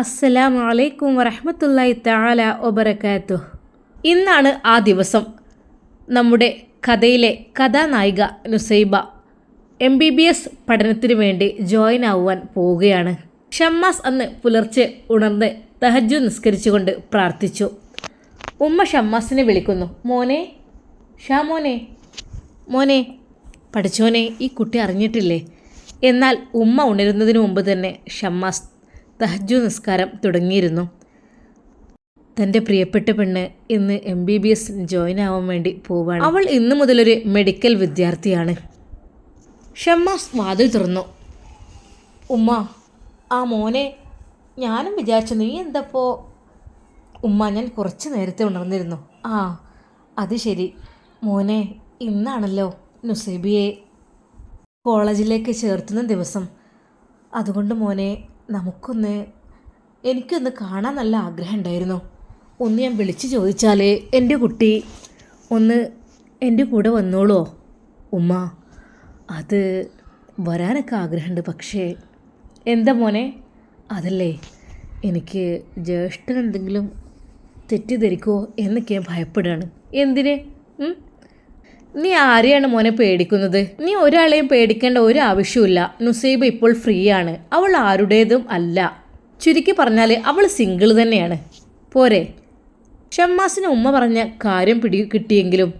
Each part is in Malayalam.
അസ്സലാമു അലൈക്കും വറഹ്മത്തുള്ളാഹി തആല ഒബറക്കാത്തു ഇന്നാണ് ആ ദിവസം. നമ്മുടെ കഥയിലെ കഥാനായിക Nusaiba M B B S പഠനത്തിന് വേണ്ടി ജോയിൻ ആവുവാൻ പോവുകയാണ്. ഷമ്മാസ് അന്ന് പുലർച്ചെ ഉണർന്ന് തഹജു നിസ്കരിച്ചുകൊണ്ട് പ്രാർത്ഥിച്ചു. ഉമ്മ ഷമ്മാസിനെ വിളിക്കുന്നു. മോനെ ഷാ മോനെ മോനെ പഠിച്ചോനെ ഈ കുട്ടി അറിഞ്ഞിട്ടില്ലേ? എന്നാൽ ഉമ്മ ഉണരുന്നതിന് മുമ്പ് തന്നെ ഷമ്മാസ് തഹജു നിസ്കാരം തുടങ്ങിയിരുന്നു. തന്റെ പ്രിയപ്പെട്ട പെണ്ണ് ഇന്ന് M B B S join ആവാൻ വേണ്ടി പോവാണ്. അവൾ ഇന്നു മുതലൊരു മെഡിക്കൽ വിദ്യാർത്ഥിയാണ്. ഷമ്മാസ് വാതിൽ തുറന്നു. ഉമ്മ ആ മോനെ ഞാനും വിചാരിച്ചു നീ എന്തപ്പോ? ഉമ്മ ഞാൻ കുറച്ച് നേരത്തെ ഉണർന്നിരുന്നു. ആ അത് ശരി. മോനെ ഇന്നാണല്ലോ നുസൈബിയെ കോളേജിലേക്ക് ചേർത്തുന്ന ദിവസം. അതുകൊണ്ട് മോനെ നമുക്കൊന്ന് എനിക്കൊന്ന് കാണാൻ നല്ല ആഗ്രഹം ഉണ്ടായിരുന്നു ഒന്ന് ഞാൻ വിളിച്ചു ചോദിച്ചാൽ എന്റെ കുട്ടി ഒന്ന് എന്റെ കൂടെ വന്നോളോ. ഉമ്മ അത് വരാനൊക്കെ ആഗ്രഹമുണ്ട് പക്ഷേ എന്താ മോനെ അതല്ലേ എനിക്ക് ജ്യേഷ്ഠൻ എന്തെങ്കിലും തെറ്റിദ്ധരിക്കുമോ എന്നൊക്കെ ഞാൻ ഭയപ്പെടുകയാണ്. എന്തിന്? നീ ആരെയാണ് മോനെ പേടിക്കുന്നത്? നീ ഒരാളെയും പേടിക്കേണ്ട ഒരു ആവശ്യമില്ല നുസൈബ ഇപ്പോൾ ഫ്രീ ആണ് അവൾ ആരുടേതും അല്ല. ചുരുക്കി പറഞ്ഞാൽ അവൾ സിംഗിൾ തന്നെയാണ്. പോരെ. ഷമ്മാസിന് ഉമ്മ പറഞ്ഞ കാര്യം പിടി കിട്ടിയെങ്കിലും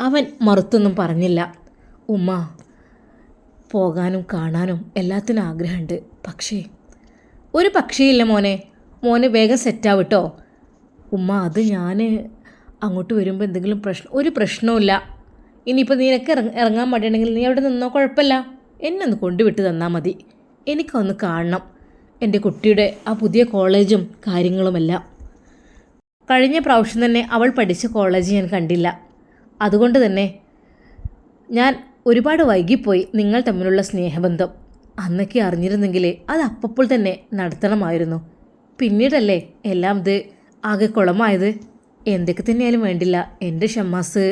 അവൻ മറുത്തൊന്നും പറഞ്ഞില്ല. ഉമ്മ പോകാനും കാണാനും എല്ലാത്തിനും ആഗ്രഹമുണ്ട്. പക്ഷേ ഒരു പക്ഷേയില്ല മോനെ. മോന് വേഗം സെറ്റാവട്ടോ? ഉമ്മ അത് ഞാൻ അങ്ങോട്ട് വരുമ്പോൾ എന്തെങ്കിലും പ്രശ്നം ഒരു പ്രശ്നവുമില്ല. ഇനിയിപ്പോൾ നിനക്ക് ഇറങ്ങ ഇറങ്ങാൻ മടിയുണ്ടെങ്കിൽ നീ അവിടെ നിന്നോ? കുഴപ്പമില്ല. എന്നെ ഒന്ന് കൊണ്ടുവിട്ട് തന്നാൽ മതി. എനിക്കൊന്ന് കാണണം. എന്റെ കുട്ടിയുടെ ആ പുതിയ കോളേജും കാര്യങ്ങളുമെല്ലാം. കഴിഞ്ഞ പ്രാവശ്യം തന്നെ അവൾ പഠിച്ച കോളേജ് ഞാൻ കണ്ടില്ല. അതുകൊണ്ട് തന്നെ ഞാൻ ഒരുപാട് വൈകിപ്പോയി നിങ്ങൾ തമ്മിലുള്ള സ്നേഹബന്ധം. അന്നൊക്കെ അറിഞ്ഞിരുന്നെങ്കിൽ അത് അപ്പോൾ തന്നെ നടത്തണമായിരുന്നു. പിന്നീടല്ലേ എല്ലാം ഇത് ആകെ കുളമായത് എന്തൊക്കെ തന്നെയാലും വേണ്ടില്ല. എന്റെ ഷമ്മാസ്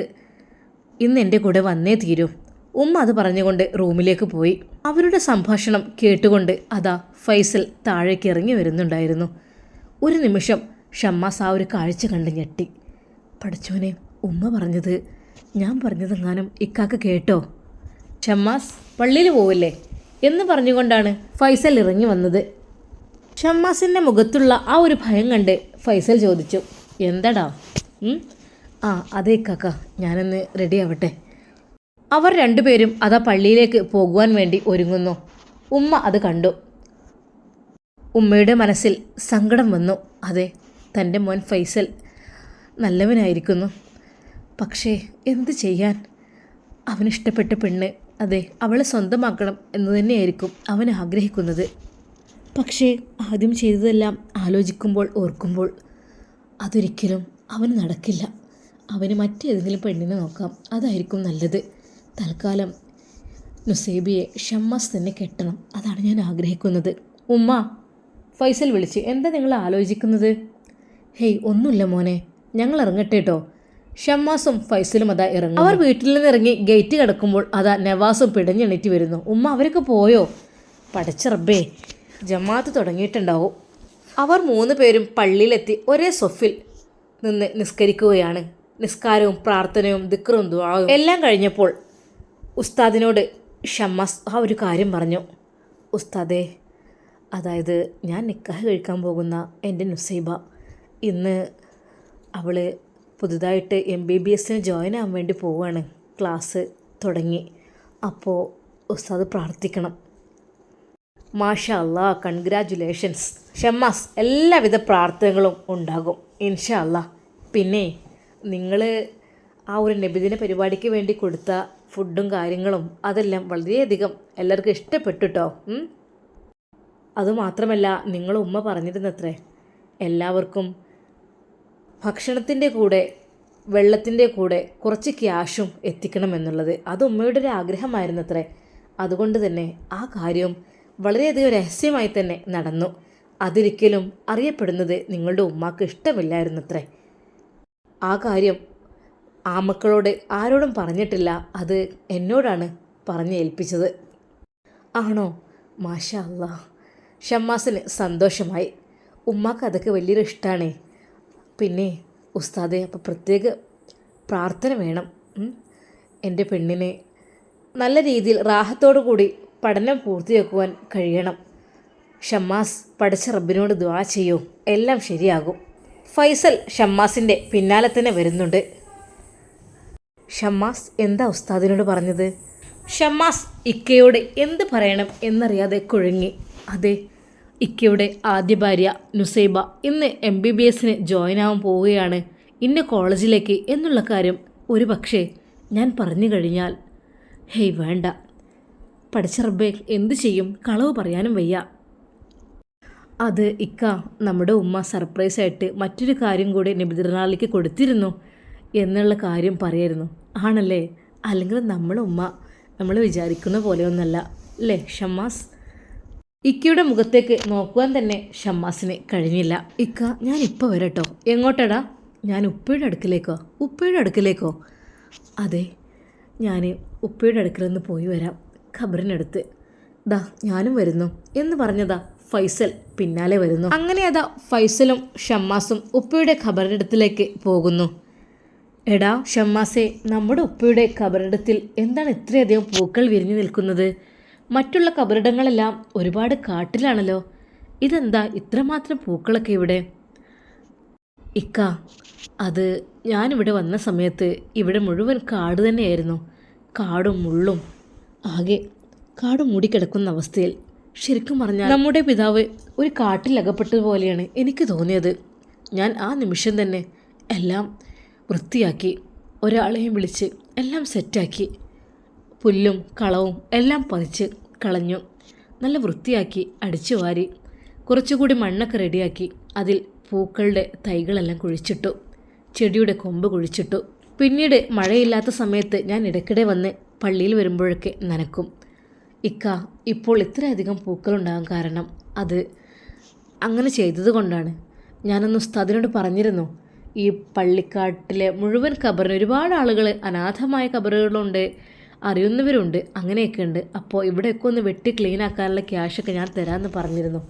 ഇന്ന് എന്റെ കൂടെ വന്നേ തീരൂ. ഉമ്മ അത് പറഞ്ഞുകൊണ്ട് റൂമിലേക്ക് പോയി. അവരുടെ സംഭാഷണം കേട്ടുകൊണ്ട് അതാ ഫൈസൽ താഴേക്ക് ഇറങ്ങി വരുന്നുണ്ടായിരുന്നു. ഒരു നിമിഷം ഷമ്മാസ് ആ ഒരു കാഴ്ച കണ്ട് ഞെട്ടി. പഠിച്ചോനെ ഉമ്മ പറഞ്ഞത് ഞാൻ പറഞ്ഞതെങ്ങാനും ഇക്കാക്ക് കേട്ടോ? ഷമ്മാസ് പള്ളിയിൽ പോവില്ലേ? എന്ന് പറഞ്ഞുകൊണ്ടാണ് ഫൈസൽ ഇറങ്ങി വന്നത്. ഷമ്മാസിന്റെ മുഖത്തുള്ള ആ ഒരു ഭയം കണ്ട് ഫൈസൽ ചോദിച്ചു എന്താടാ? ആ അതെ കാക്ക. ഞാനൊന്ന് റെഡി ആവട്ടെ. അവർ രണ്ടുപേരും അതാ പള്ളിയിലേക്ക് പോകുവാൻ വേണ്ടി ഒരുങ്ങുന്നു. ഉമ്മ അത് കണ്ടു. ഉമ്മയുടെ മനസ്സിൽ സങ്കടം വന്നു. അതെ തന്റെ മോൻ ഫൈസൽ നല്ലവനായിരിക്കുന്നു. പക്ഷേ എന്ത് ചെയ്യാൻ? അവനിഷ്ടപ്പെട്ട പെണ്ണ് അതെ അവളെ സ്വന്തമാക്കണം എന്ന് തന്നെയായിരിക്കും അവൻ ആഗ്രഹിക്കുന്നത്. പക്ഷേ ആദ്യം ചെയ്തതെല്ലാം ആലോചിക്കുമ്പോൾ ഓർക്കുമ്പോൾ അതൊരിക്കലും അവന് നടക്കില്ല. അവന് മറ്റേതെങ്കിലും പെണ്ണിനെ നോക്കാം. അതായിരിക്കും നല്ലത്. തൽക്കാലം നുസേബിയെ ഷമ്മാസ് തന്നെ കെട്ടണം. അതാണ് ഞാൻ ആഗ്രഹിക്കുന്നത്. ഉമ്മ ഫൈസൽ വിളിച്ച് എന്താ നിങ്ങൾ ആലോചിക്കുന്നത്? ഹേയ് ഒന്നുമില്ല മോനെ. ഞങ്ങൾ ഇറങ്ങട്ടെ കേട്ടോ ഷമ്മാസും ഫൈസലും അതാ ഇറങ്ങും അവർ വീട്ടിൽ നിന്ന് ഇറങ്ങി ഗേറ്റ് കിടക്കുമ്പോൾ അതാ നവാസും പിടഞ്ഞെണീറ്റ് വരുന്നു. ഉമ്മ അവരൊക്കെ പോയോ? പഠിച്ചറബേ ജമാഅത്ത് തുടങ്ങിയിട്ടുണ്ടാവും. അവർ മൂന്ന് പേരും പള്ളിയിലെത്തി ഒരേ സൊഫിൽ നിന്ന് നിസ്കരിക്കുകയാണ്. നിസ്കാരവും പ്രാർത്ഥനയും ദിക്റും ദുവാവും എല്ലാം കഴിഞ്ഞപ്പോൾ ഉസ്താദിനോട് ഷമ്മാസ് ആ ഒരു കാര്യം പറഞ്ഞു. ഉസ്താദേ അതായത് ഞാൻ നിക്കാഹ് കഴിക്കാൻ പോകുന്ന എന്റെ നുസൈബ. ഇന്ന് അവൾ പുതുതായിട്ട് എം ബി ബി എസിന് ജോയിൻ ആവാൻ വേണ്ടി പോവുകയാണ് ക്ലാസ് തുടങ്ങി. അപ്പോൾ ഉസ്താദ് പ്രാർത്ഥിക്കണം. മാഷ അല്ലാ കൺഗ്രാജുലേഷൻസ് ഷമ്മാസ് എല്ലാവിധ പ്രാർത്ഥനകളും ഉണ്ടാകും. ഇൻഷാ അല്ലാ. പിന്നെ നിങ്ങൾ ആ ഒരു നബിദിന പരിപാടിക്ക് വേണ്ടി കൊടുത്ത ഫുഡും കാര്യങ്ങളും അതെല്ലാം വളരെയധികം എല്ലാവർക്കും ഇഷ്ടപ്പെട്ടുട്ടോ? അതുമാത്രമല്ല നിങ്ങൾ ഉമ്മ പറഞ്ഞിരുന്നത്രേ എല്ലാവർക്കും ഭക്ഷണത്തിന്റെ കൂടെ വെള്ളത്തിന്റെ കൂടെ കുറച്ച് ക്യാഷും എത്തിക്കണമെന്നുള്ളത് അത് ഉമ്മയുടെ ഒരു ആഗ്രഹമായിരുന്നത്രേ. അതുകൊണ്ട് തന്നെ ആ കാര്യം വളരെയധികം രഹസ്യമായി തന്നെ നടന്നു. അതൊരിക്കലും അറിയപ്പെടുന്നത് നിങ്ങളുടെ ഉമ്മാക്ക് ഇഷ്ടമില്ലായിരുന്നത്രേ. ആ കാര്യം ആ മക്കളോട് ആരോടും പറഞ്ഞിട്ടില്ല. അത് എന്നോടാണ് പറഞ്ഞ് ഏൽപ്പിച്ചത്. ആണോ? മാഷാ അല്ലാ ഷമ്മാസിന് സന്തോഷമായി. ഉമ്മാക്ക് അതൊക്കെ വലിയൊരു ഇഷ്ടമാണേ പിന്നെ ഉസ്താദെ അപ്പോൾ പ്രത്യേക പ്രാർത്ഥന വേണം. എന്റെ പെണ്ണിനെ നല്ല രീതിയിൽ റാഹത്തോടു കൂടി പഠനം പൂർത്തിയാക്കുവാൻ കഴിയണം. ഷമ്മാസ് പഠിച്ച റബ്ബിനോട് ദ്വാ ചെയ്യൂ. എല്ലാം ശരിയാകും. ഫൈസൽ ഷമ്മാസിന്റെ പിന്നാലെ തന്നെ വരുന്നുണ്ട്. ഷമ്മാസ് എന്താ ഉസ്താദിനോട് പറഞ്ഞത്? ഷമ്മാസ് ഇക്കയോട് എന്ത് പറയണം എന്നറിയാതെ കുഴങ്ങി. അതെ ഇക്കയുടെ ആദ്യ ഭാര്യ നുസൈബ ഇന്ന് എം ബി ബി എസിന് ജോയിൻ ആവാൻ പോവുകയാണ്. ഇന്ന കോളേജിലേക്ക് എന്നുള്ള കാര്യം ഒരു പക്ഷേ ഞാൻ പറഞ്ഞു കഴിഞ്ഞാൽ ഹേയ് വേണ്ട. പഠിച്ച റബ്ബേ എന്ത് ചെയ്യും? കളവ് പറയാനും വയ്യ. അത് ഇക്ക നമ്മുടെ ഉമ്മ സർപ്രൈസായിട്ട് മറ്റൊരു കാര്യം കൂടി നബിതിരുനാളിലേക്ക് കൊടുത്തിരുന്നു എന്നുള്ള കാര്യം പറയായിരുന്നു. ആണല്ലേ? അല്ലെങ്കിൽ നമ്മുടെ ഉമ്മ നമ്മൾ വിചാരിക്കുന്ന പോലെയൊന്നല്ല അല്ലേ ഷമ്മാസ്? ഇക്കയുടെ മുഖത്തേക്ക് നോക്കുവാൻ തന്നെ ഷമ്മാസിന് കഴിഞ്ഞില്ല. ഇക്ക ഞാൻ ഇപ്പോൾ വരട്ടോ? എങ്ങോട്ടടാ? ഞാൻ ഉപ്പയുടെ അടുക്കിലേക്കോ? ഉപ്പയുടെ അടുക്കിലേക്കോ? അതെ ഞാൻ ഉപ്പയുടെ അടുക്കൽ നിന്ന് പോയി വരാം ഖബറിനടുത്ത്. ദാ ഞാനും വരുന്നു എന്ന് പറഞ്ഞതാ ഫൈസൽ പിന്നാലെ വരുന്നു. അങ്ങനെ അതാ ഫൈസലും ഷമ്മാസും ഉപ്പയുടെ ഖബറിടത്തിലേക്ക് പോകുന്നു. എടാ ഷമ്മാസെ നമ്മുടെ ഉപ്പയുടെ ഖബറിടത്തിൽ എന്താണ് ഇത്രയധികം പൂക്കൾ വിരിഞ്ഞു നിൽക്കുന്നത്? മറ്റുള്ള ഖബറിടങ്ങളെല്ലാം ഒരുപാട് കാട്ടിലാണല്ലോ. ഇതെന്താ ഇത്രമാത്രം പൂക്കളൊക്കെ ഇവിടെ? ഇക്ക അത് ഞാനിവിടെ വന്ന സമയത്ത് ഇവിടെ മുഴുവൻ കാട് തന്നെയായിരുന്നു. കാടും മുള്ളും. ആകെ കാട് മൂടിക്കിടക്കുന്ന അവസ്ഥയിൽ ശരിക്കും പറഞ്ഞാൽ നമ്മുടെ പിതാവ് ഒരു കാട്ടിലകപ്പെട്ടതുപോലെയാണ് എനിക്ക് തോന്നിയത്. ഞാൻ ആ നിമിഷം തന്നെ എല്ലാം വൃത്തിയാക്കി ഒരാളെയും വിളിച്ച് എല്ലാം സെറ്റാക്കി പുല്ലും കളവും എല്ലാം പതിച്ച് കളഞ്ഞു. നല്ല വൃത്തിയാക്കി അടിച്ചു വാരി കുറച്ചുകൂടി മണ്ണൊക്കെ റെഡിയാക്കി അതിൽ പൂക്കളുടെ തൈകളെല്ലാം കുഴിച്ചിട്ടു ചെടിയുടെ കൊമ്പ് കുഴിച്ചിട്ടു. പിന്നീട് മഴയില്ലാത്ത സമയത്ത് ഞാൻ ഇടയ്ക്കിടെ വന്ന് പള്ളിയിൽ വരുമ്പോഴൊക്കെ നനക്കും. ഇക്ക ഇപ്പോൾ ഇത്രയധികം പൂക്കളുണ്ടാകാൻ കാരണം അത് അങ്ങനെ ചെയ്തത് കൊണ്ടാണ്. ഞാനൊന്ന് ഉസ്താദിനോട് പറഞ്ഞിരുന്നു ഈ പള്ളിക്കാട്ടിലെ മുഴുവൻ ഖബറിന് ഒരുപാട് ആളുകൾ അനാഥമായ ഖബറുകളുണ്ട് അറിയുന്നവരുണ്ട് അങ്ങനെയൊക്കെ ഉണ്ട് അപ്പോൾ ഇവിടെയൊക്കെ ഒന്ന് വെട്ടി ക്ലീൻ ആക്കാനുള്ള ക്യാഷൊക്കെ ഞാൻ തരാമെന്ന് പറഞ്ഞിരുന്നു.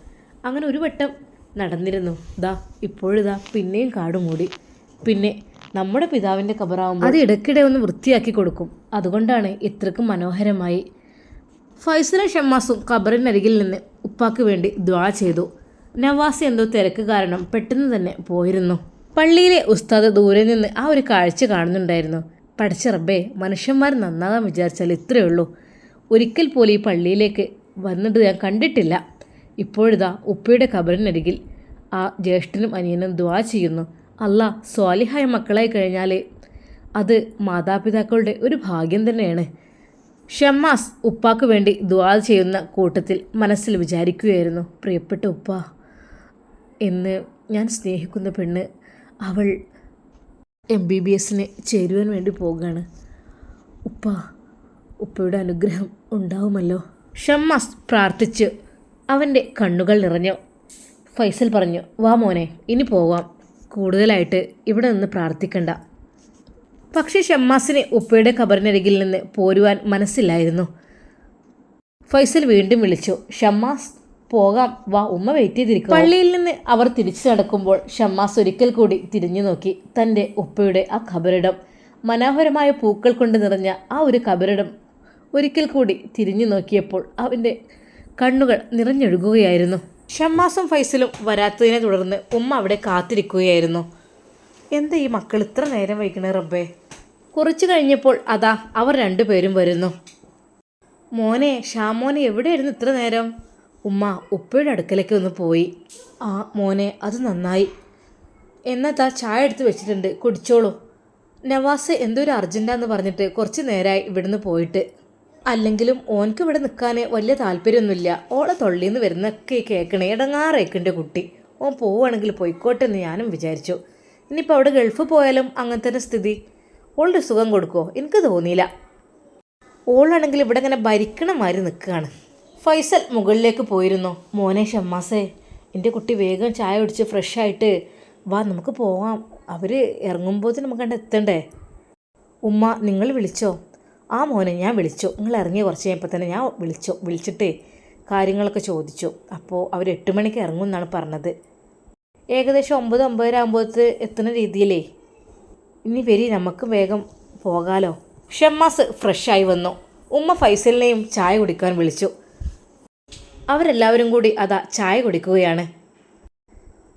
അങ്ങനെ ഒരു വട്ടം നടന്നിരുന്നു. ദാ ഇപ്പോഴിതാ പിന്നെയും കാട് മൂടി. പിന്നെ നമ്മുടെ പിതാവിന്റെ ഖബറാവുമ്പോൾ അത് ഇടയ്ക്കിടെ ഒന്ന് വൃത്തിയാക്കി കൊടുക്കും. അതുകൊണ്ടാണ് ഇത്രക്കും മനോഹരമായി ഫൈസലും ഷമ്മാസും ഖബറിനരികിൽ നിന്ന് ഉപ്പാക്ക് വേണ്ടി ദ്വാ ചെയ്തു. നവാസ് എന്തോ തിരക്ക് കാരണം പെട്ടെന്ന് തന്നെ പോയിരുന്നു. പള്ളിയിലെ ഉസ്താദ് ദൂരെ നിന്ന് ആ ഒരു കാഴ്ച കാണുന്നുണ്ടായിരുന്നു. പഠിച്ച റബ്ബേ മനുഷ്യന്മാർ നന്നാകാൻ വിചാരിച്ചാൽ ഇത്രയേ ഉള്ളൂ. ഒരിക്കൽ പോലും ഈ പള്ളിയിലേക്ക് വന്നിട്ട് ഞാൻ കണ്ടിട്ടില്ല. ഇപ്പോഴിതാ ഉപ്പയുടെ ഖബറിനരികിൽ ആ ജ്യേഷ്ഠനും അനിയനും ദ്വാ ചെയ്യുന്നു. അല്ല സ്വാലിഹായ മക്കളായി കഴിഞ്ഞാൽ അത് മാതാപിതാക്കളുടെ ഒരു ഭാഗ്യം തന്നെയാണ്. ഷമ്മാസ് ഉപ്പാക്ക് വേണ്ടി ദ്വാ ചെയ്യുന്ന കൂട്ടത്തിൽ മനസ്സിൽ വിചാരിക്കുകയായിരുന്നു. പ്രിയപ്പെട്ട ഉപ്പ എന്ന് ഞാൻ സ്നേഹിക്കുന്ന പെണ്ണ് അവൾ എം ബി ബി എസിന് ചേരുവാൻ വേണ്ടി പോവുകയാണ്. ഉപ്പ ഉപ്പയുടെ അനുഗ്രഹം ഉണ്ടാവുമല്ലോ. ഷമ്മാസ് പ്രാർത്ഥിച്ച് അവന്റെ കണ്ണുകൾ നിറഞ്ഞു. ഫൈസൽ പറഞ്ഞു വാ മോനെ ഇനി പോവാം. കൂടുതലായിട്ട് ഇവിടെ നിന്ന് പ്രാർത്ഥിക്കണ്ട. പക്ഷേ ഷമ്മാസിന് ഉപ്പയുടെ ഖബറിനരികിൽ നിന്ന് പോരുവാൻ മനസ്സില്ലായിരുന്നു ഫൈസൽ വീണ്ടും വിളിച്ചു ഷമ്മാസ് പോകാം വാ ഉമ്മ വെയിറ്റ് ചെയ്തിരിക്കും പള്ളിയിൽ നിന്ന് അവർ തിരിച്ചു നടക്കുമ്പോൾ ഷമ്മാസ് ഒരിക്കൽ കൂടി തിരിഞ്ഞു നോക്കി തന്റെ ഉപ്പയുടെ ആ ഖബറിടം. മനോഹരമായ പൂക്കൾ കൊണ്ട് നിറഞ്ഞ ആ ഒരു ഖബറിടം ഒരിക്കൽ കൂടി തിരിഞ്ഞു നോക്കിയപ്പോൾ അവന്റെ കണ്ണുകൾ നിറഞ്ഞൊഴുകുകയായിരുന്നു. ഷമ്മാസും ഫൈസലും വരാത്തതിനെ തുടർന്ന് ഉമ്മ അവിടെ കാത്തിരിക്കുകയായിരുന്നു. എന്താ ഈ മക്കൾ ഇത്ര നേരം വൈകണേ റബ്ബേ? കുറച്ചു കഴിഞ്ഞപ്പോൾ അതാ അവർ രണ്ടുപേരും വരുന്നു. മോനെ ഷാമോനെ എവിടെയായിരുന്നു ഇത്ര നേരം? ഉമ്മ ഉപ്പയുടെ അടുക്കലേക്ക് ഒന്ന് പോയി. ആ മോനെ അത് നന്നായി. എന്നതാ ചായ എടുത്ത് വെച്ചിട്ടുണ്ട് കുടിച്ചോളൂ. നവാസ് എന്തോ ഒരു അർജന്റാന്ന് പറഞ്ഞിട്ട് കുറച്ച് നേരമായി ഇവിടുന്ന് പോയിട്ട്. അല്ലെങ്കിലും ഓൻക്ക് ഇവിടെ നിൽക്കാൻ വലിയ താല്പര്യമൊന്നുമില്ല. ഓളെ തൊള്ളിന്ന് വരുന്നൊക്കെ കേൾക്കണേ ഇടങ്ങാറേക്കിന്റെ കുട്ടി. ഓൻ പോവുകയാണെങ്കിൽ പോയിക്കോട്ടെ എന്ന് ഞാനും വിചാരിച്ചു. ഇനിയിപ്പോൾ അവിടെ ഗൾഫ് പോയാലും അങ്ങനത്തെ സ്ഥിതി. ഓളുടെ സുഖം കൊടുക്കുമോ എനിക്ക് തോന്നിയില്ല. ഓളാണെങ്കിൽ ഇവിടെ ഇങ്ങനെ ഭരിക്കണ മാതിരി നിൽക്കുകയാണ്. ഫൈസൽ മുകളിലേക്ക് പോയിരുന്നു. മോനെ ഷമ്മാസേ എന്റെ കുട്ടി വേഗം ചായ കുടിച്ച് ഫ്രഷായിട്ട് വാ നമുക്ക് പോവാം. അവർ ഇറങ്ങുമ്പോൾ നമുക്ക് കണ്ട് എത്തണ്ടേ? ഉമ്മ നിങ്ങൾ വിളിച്ചോ? ആ മോനെ ഞാൻ വിളിച്ചോ. നിങ്ങൾ ഇറങ്ങിയ? കുറച്ച് കഴിഞ്ഞപ്പോൾ തന്നെ ഞാൻ വിളിച്ചോ. വിളിച്ചിട്ട് കാര്യങ്ങളൊക്കെ ചോദിച്ചു. അപ്പോൾ അവർ എട്ട് മണിക്ക് ഇറങ്ങും എന്നാണ് പറഞ്ഞത്. ഏകദേശം ഒമ്പത് ഒമ്പതര ആകുമ്പോഴത്ത് എത്തുന്ന രീതിയിലേ ഇനി വരി നമുക്ക് വേഗം പോകാലോ. ഷമ്മാസ് ഫ്രഷായി വന്നു. ഉമ്മ ഫൈസലിനെയും ചായ കുടിക്കാൻ വിളിച്ചു. അവരെല്ലാവരും കൂടി അതാ ചായ കുടിക്കുകയാണ്.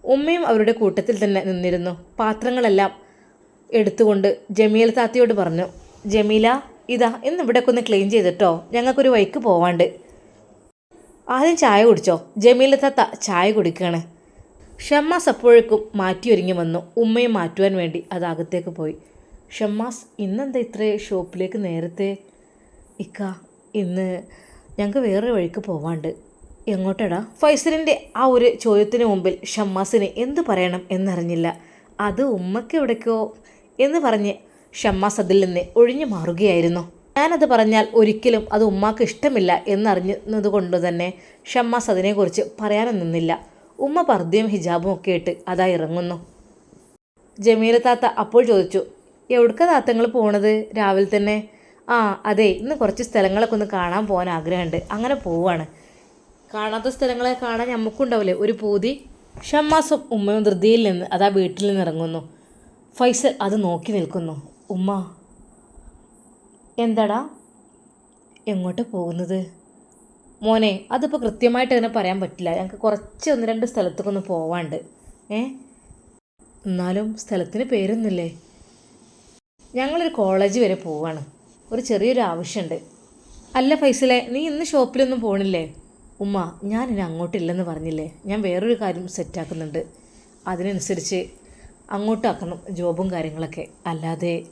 ഉമ്മയും അവരുടെ കൂട്ടത്തിൽ തന്നെ നിന്നിരുന്നു. പാത്രങ്ങളെല്ലാം എടുത്തുകൊണ്ട് ജമീൽ താത്തയോട് പറഞ്ഞു ജമീല ഇതാ ഇന്ന് ഇവിടെയൊക്കെ ഒന്ന് ക്ലീൻ ചെയ്തിട്ടോ? ഞങ്ങൾക്കൊരു വൈക്ക് പോവാണ്ട്. ആദ്യം ചായ കുടിച്ചോ? ജമീല താത്ത ചായ കുടിക്കുകയാണ്. ഷമ്മാസ് അപ്പോഴേക്കും മാറ്റിയൊരുങ്ങി വന്നു. ഉമ്മയെ മാറ്റുവാൻ വേണ്ടി അത് അകത്തേക്ക് പോയി. ഷമ്മാസ് ഇന്നെന്താ ഇത്രേ ഷോപ്പിലേക്ക് നേരത്തെ? ഇക്ക ഇന്ന് ഞങ്ങൾക്ക് വേറെ വഴിക്ക് പോവാണ്ട്. എങ്ങോട്ടടാ? ഫൈസലിന്റെ ആ ഒരു ചോദ്യത്തിന് മുമ്പിൽ ഷമ്മാസിന് എന്ത് പറയണം എന്നറിഞ്ഞില്ല. അത് ഉമ്മയ്ക്ക് എവിടേക്കോ എന്ന് പറഞ്ഞ് ഷമ്മാസ് അതിൽ നിന്ന് ഒഴിഞ്ഞു മാറുകയായിരുന്നു. ഞാനത് പറഞ്ഞാൽ ഒരിക്കലും അത് ഉമ്മാക്ക് ഇഷ്ടമില്ല എന്നറിഞ്ഞതുകൊണ്ട് തന്നെ ഷമ്മാസ് അതിനെക്കുറിച്ച് പറയാനും നിന്നില്ല ഉമ്മ പർദ്ദയും ഹിജാബും ഒക്കെ ഇട്ട് അതാ ഇറങ്ങുന്നു. ജമീല താത്ത അപ്പോൾ ചോദിച്ചു എവിടുക്ക താത്തങ്ങൾ പോണത്? രാവിലെ തന്നെ. ആ അതെ ഇന്ന് കുറച്ച് സ്ഥലങ്ങളൊക്കെ ഒന്ന് കാണാൻ പോകാൻ ആഗ്രഹമുണ്ട് അങ്ങനെ പോവാണ്. കാണാത്ത സ്ഥലങ്ങളെ കാണാൻ നമുക്കുണ്ടാവില്ലേ ഒരു പൂതി. ഷമ്മാസും ഉമ്മയും ധൃതിയിൽ നിന്ന് അതാ വീട്ടിൽ നിന്ന് ഇറങ്ങുന്നു. ഫൈസൽ അത് നോക്കി നിൽക്കുന്നു. ഉമ്മ എന്താടാ? എങ്ങോട്ട് പോകുന്നത്? മോനെ അതിപ്പോൾ കൃത്യമായിട്ട് അങ്ങനെ പറയാൻ പറ്റില്ല. ഞങ്ങൾക്ക് കുറച്ച് ഒന്ന് രണ്ട് സ്ഥലത്തേക്കൊന്ന് പോവാണ്ട്. ഏ? എന്നാലും സ്ഥലത്തിന് പേരൊന്നുമില്ലേ? ഞങ്ങളൊരു കോളേജ് വരെ പോവാണ്. ഒരു ചെറിയൊരു ആവശ്യമുണ്ട് അല്ല ഫൈസലെ നീ ഇന്ന് ഷോപ്പിലൊന്നും പോണില്ലേ? ഉമ്മ ഞാൻ ഇനി അങ്ങോട്ടില്ലെന്ന് പറഞ്ഞില്ലേ? ഞാൻ വേറൊരു കാര്യം സെറ്റാക്കുന്നുണ്ട് അതിനനുസരിച്ച് അങ്ങോട്ടാക്കണം ജോബും കാര്യങ്ങളൊക്കെ. അല്ലാതെ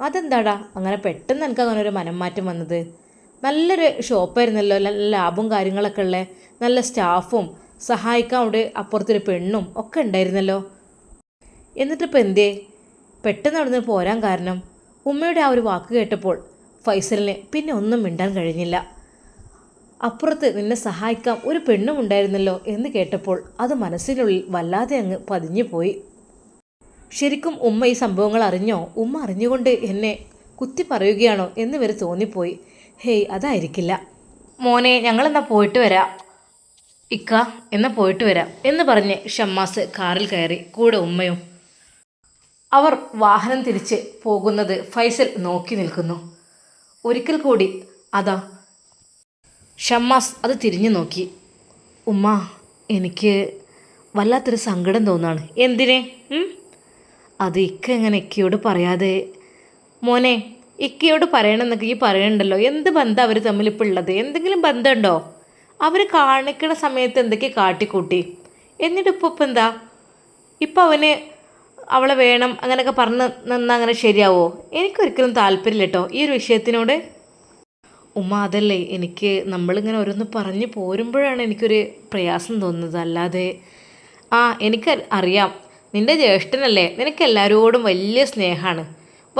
അതെന്താടാ? അങ്ങനെ പെട്ടെന്ന് എനിക്ക് അങ്ങനെ ഒരു മനംമാറ്റം വന്നത്. നല്ലൊരു ഷോപ്പായിരുന്നല്ലോ. നല്ല ലാഭവും കാര്യങ്ങളൊക്കെ ഉള്ള. നല്ല സ്റ്റാഫും സഹായിക്കാൻ അവിടെ അപ്പുറത്തൊരു പെണ്ണും ഒക്കെ ഉണ്ടായിരുന്നല്ലോ. എന്നിട്ടിപ്പോൾ എന്തേ പെട്ടെന്ന് അവിടുന്ന് പോരാൻ കാരണം ഉമ്മയുടെ ആ ഒരു വാക്ക് കേട്ടപ്പോൾ ഫൈസലിന് പിന്നെ ഒന്നും മിണ്ടാൻ കഴിഞ്ഞില്ല. അപ്പുറത്ത് നിന്നെ സഹായിക്കാം ഒരു പെണ്ണും ഉണ്ടായിരുന്നല്ലോ എന്ന് കേട്ടപ്പോൾ അത് മനസ്സിനുള്ളിൽ വല്ലാതെ അങ്ങ് പതിഞ്ഞു പോയി. ശരിക്കും ഉമ്മ ഈ സംഭവങ്ങൾ അറിഞ്ഞോ? ഉമ്മ അറിഞ്ഞുകൊണ്ട് എന്നെ കുത്തി പറയുകയാണോ എന്ന് വരെ തോന്നിപ്പോയി. ഹേയ് അതായിരിക്കില്ല. മോനെ ഞങ്ങളെന്നാ പോയിട്ട് വരാം? ഇക്ക എന്നാ പോയിട്ട് വരാം? എന്ന് പറഞ്ഞ് ഷമ്മാസ് കാറിൽ കയറി കൂടെ ഉമ്മയും അവർ വാഹനം തിരിച്ച് പോകുന്നത് ഫൈസൽ നോക്കി നിൽക്കുന്നു. ഒരിക്കൽ കൂടി അതാ ഷമ്മാസ് അത് തിരിഞ്ഞു നോക്കി. ഉമ്മ എനിക്ക് വല്ലാത്തൊരു സങ്കടം തോന്നാണ്. എന്തിനെ? അത് ഇക്ക എങ്ങനെ ഇക്കയോട് പറയാതെ? മോനെ ഇക്കയോട് പറയണമെന്നൊക്കെ ഈ പറയണ്ടല്ലോ എന്ത് ബന്ധം അവർ തമ്മിൽ ഇപ്പോൾ ഉള്ളത് എന്തെങ്കിലും ബന്ധമുണ്ടോ? അവർ കാണിക്കണ സമയത്ത് എന്തൊക്കെ കാട്ടിക്കൂട്ടി? എന്നിട്ട് ഇപ്പോൾ ഇപ്പം എന്താ? ഇപ്പം അവന് അവളെ വേണം അങ്ങനെയൊക്കെ പറഞ്ഞ് നിന്നാൽ അങ്ങനെ ശരിയാവോ? എനിക്കൊരിക്കലും താല്പര്യമില്ല കേട്ടോ ഈ ഒരു വിഷയത്തിനോട്. ഉമ്മ അതല്ലേ എനിക്ക് നമ്മളിങ്ങനെ ഓരോന്ന് പറഞ്ഞ് പോരുമ്പോഴാണ് എനിക്കൊരു പ്രയാസം തോന്നുന്നത്. അല്ലാതെ ആ എനിക്ക് അറിയാം. നിന്റെ ജ്യേഷ്ഠനല്ലേ? നിനക്ക് എല്ലാവരോടും വലിയ സ്നേഹമാണ്.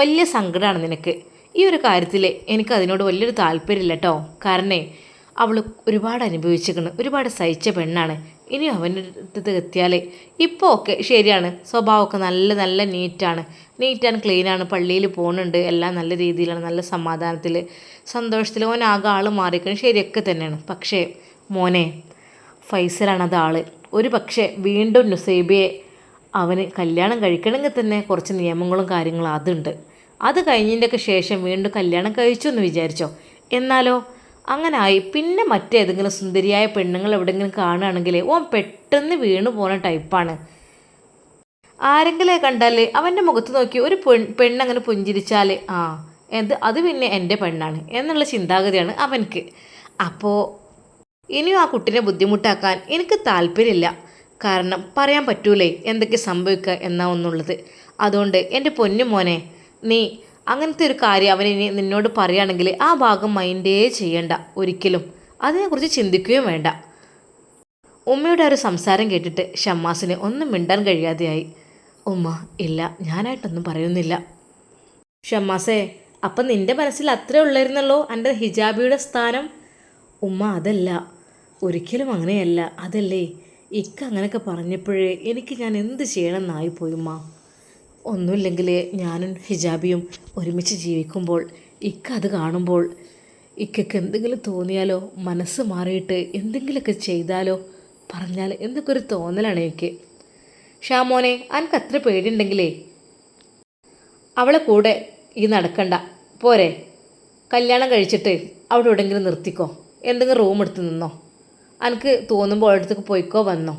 വലിയ സങ്കടമാണ് നിനക്ക്. ഈ ഒരു കാര്യത്തിൽ എനിക്ക് അതിനോട് വലിയൊരു താല്പര്യമില്ല കേട്ടോ കാരണം അവൾ ഒരുപാട് അനുഭവിച്ചിരിക്കുന്നു. ഒരുപാട് സഹിച്ച പെണ്ണാണ്. ഇനി അവന്റെ അടുത്ത് എത്തിയാൽ ഇപ്പോൾ ഒക്കെ ശരിയാണ്. സ്വഭാവമൊക്കെ നല്ല നല്ല നീറ്റാണ്. നീറ്റ് ആൻഡ് ക്ലീനാണ് പള്ളിയിൽ പോകുന്നുണ്ട് എല്ലാം നല്ല രീതിയിലാണ്. നല്ല സമാധാനത്തിൽ സന്തോഷത്തിൽ ഓൻ ആകെ ആൾ മാറിക്കണം ശരിയൊക്കെ തന്നെയാണ്. പക്ഷേ മോനെ ഫൈസലാണ് അത് ആൾ. ഒരു പക്ഷേ വീണ്ടും നുസൈബയെ അവന് കല്യാണം കഴിക്കണമെങ്കിൽ തന്നെ കുറച്ച് നിയമങ്ങളും കാര്യങ്ങളും അതുണ്ട്. അത് കഴിഞ്ഞതിന്റെയൊക്കെ ശേഷം വീണ്ടും കല്യാണം കഴിച്ചു എന്ന് വിചാരിച്ചോ? എന്നാലോ? അങ്ങനെ ആയി പിന്നെ മറ്റേതെങ്കിലും സുന്ദരിയായ പെണ്ണുങ്ങൾ എവിടെയെങ്കിലും കാണുകയാണെങ്കിൽ ഓൻ പെട്ടെന്ന് വീണു പോകുന്ന ടൈപ്പാണ് ആരെങ്കിലും കണ്ടാൽ അവന്റെ മുഖത്ത് നോക്കി ഒരു പെൺ പെണ്ണങ്ങനെ പുഞ്ചിരിച്ചാൽ ആ എന്ത് അത് പിന്നെ എന്റെ പെണ്ണാണ് എന്നുള്ള ചിന്താഗതിയാണ് അവനക്ക് അപ്പോൾ ഇനിയും ആ കുട്ടീനെ ബുദ്ധിമുട്ടാക്കാൻ എനിക്ക് താല്പര്യമില്ല. കാരണം പറയാൻ പറ്റൂലേ എന്തൊക്കെ സംഭവിക്കുക എന്നാ ഒന്നുള്ളത്. അതുകൊണ്ട് എന്റെ പൊന്നു മോനെ നീ അങ്ങനത്തെ ഒരു കാര്യം അവൻ ഇനി നിന്നോട് പറയുകയാണെങ്കിൽ ആ ഭാഗം മൈൻഡേ ചെയ്യണ്ട ഒരിക്കലും. അതിനെക്കുറിച്ച് ചിന്തിക്കുകയും വേണ്ട. ഉമ്മയുടെ ഒരു സംസാരം കേട്ടിട്ട് ഷമ്മാസിന് ഒന്നും മിണ്ടാൻ കഴിയാതെയായി. ഉമ്മ ഇല്ല ഞാനായിട്ടൊന്നും പറയുന്നില്ല. ഷമ്മാസേ അപ്പം നിന്റെ മനസ്സിൽ അത്രേ ഉള്ളായിരുന്നല്ലോ എന്റെ ഹിജാബിയുടെ സ്ഥാനം? ഉമ്മ അതല്ല. ഒരിക്കലും അങ്ങനെയല്ല. അതല്ലേ ഇക്ക അങ്ങനെയൊക്കെ പറഞ്ഞപ്പോഴേ എനിക്ക് ഞാൻ എന്ത് ചെയ്യണമെന്നായിപ്പോയി മാ ഒന്നുമില്ലെങ്കിൽ ഞാനും ഹിജാബിയും ഒരുമിച്ച് ജീവിക്കുമ്പോൾ ഇക്ക അത് കാണുമ്പോൾ ഇക്കയ്ക്ക് എന്തെങ്കിലും തോന്നിയാലോ മനസ്സ് മാറിയിട്ട് എന്തെങ്കിലുമൊക്കെ ചെയ്താലോ പറഞ്ഞാൽ എന്തൊക്കെ ഒരു തോന്നലാണ് എനിക്ക്. ഷാമോനെ അനക്ക് അത്ര പേടിയുണ്ടെങ്കിലേ. അവളെ കൂടെ ഈ നടക്കണ്ട. പോരെ. കല്യാണം കഴിച്ചിട്ട് അവിടെ എവിടെയെങ്കിലും നിർത്തിക്കോ. എന്തെങ്കിലും റൂം എടുത്ത് നിന്നോ. അനക്ക് തോന്നുമ്പോൾ അടുത്തേക്ക് പോയിക്കോ വന്നോ.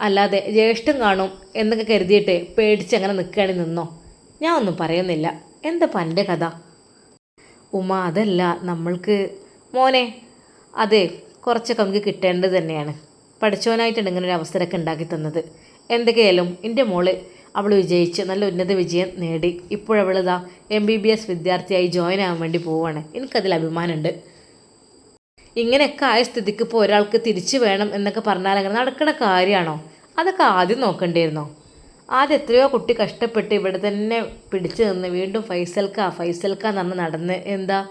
അല്ലാതെ ജ്യേഷ്ഠം കാണും എന്നൊക്കെ കരുതിയിട്ട് പേടിച്ച് അങ്ങനെ നിൽക്കുകയാണെങ്കിൽ നിന്നോ. ഞാൻ ഒന്നും പറയുന്നില്ല. എന്താ പന്റെ കഥ? ഉമ്മ അതല്ല നമ്മൾക്ക് മോനെ അതെ കുറച്ചൊക്കെ നമുക്ക് കിട്ടേണ്ടത് തന്നെയാണ്. പഠിച്ചവനായിട്ടാണ് ഇങ്ങനെ ഒരു അവസരമൊക്കെ ഉണ്ടാക്കി തന്നത്. എന്തൊക്കെയായാലും എന്റെ മോൾ അവൾ വിജയിച്ച് നല്ല ഉന്നത വിജയം നേടി. ഇപ്പോഴവളിതാ എം ബി ബി എസ് വിദ്യാർത്ഥിയായി ജോയിൻ ആവാൻ വേണ്ടി പോവുകയാണ് എനിക്കതിൽ അഭിമാനമുണ്ട്. ഇങ്ങനെയൊക്കെ ആയ സ്ഥിതിക്ക് ഇപ്പോൾ ഒരാൾക്ക് തിരിച്ചു വേണം എന്നൊക്കെ പറഞ്ഞാൽ അങ്ങനെ നടക്കണ കാര്യമാണോ? അതൊക്കെ ആദ്യം നോക്കണ്ടായിരുന്നോ? ആദ്യം എത്രയോ കുട്ടി കഷ്ടപ്പെട്ട് ഇവിടെ തന്നെ പിടിച്ചു നിന്ന് വീണ്ടും ഫൈസൽക്ക ഫൈസൽക്ക എന്ന് പറഞ്ഞ് നടന്ന് എന്താ?